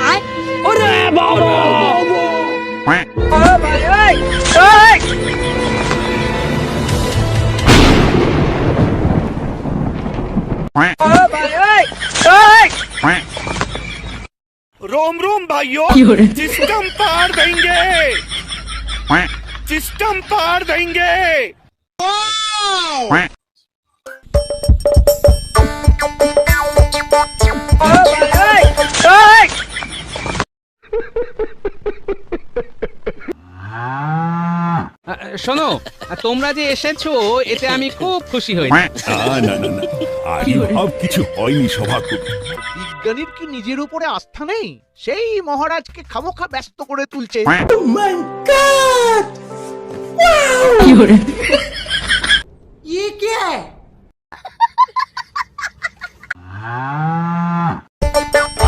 Ai? Ôi rè bò bò ờ, Ơ bà ơi ờ, Ơi. Ơ bà ơi Ơi. रोम रोम भाइयों system पार देंगे system पार देंगे শোনো তোমরা যে এসেছ এতে আমি খুব খুশি হয়েছি না না না না। আবির্ভাব কিছু হয়নি সভাকবি বিজ্ঞানীর কি নিজের উপরে আস্থা নেই? সেই মহারাজকে খামোখা ব্যস্ত করে তুলছে।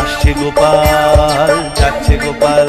আসছে গোপাল যাচ্ছে গোপাল।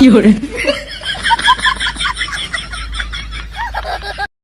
কি hore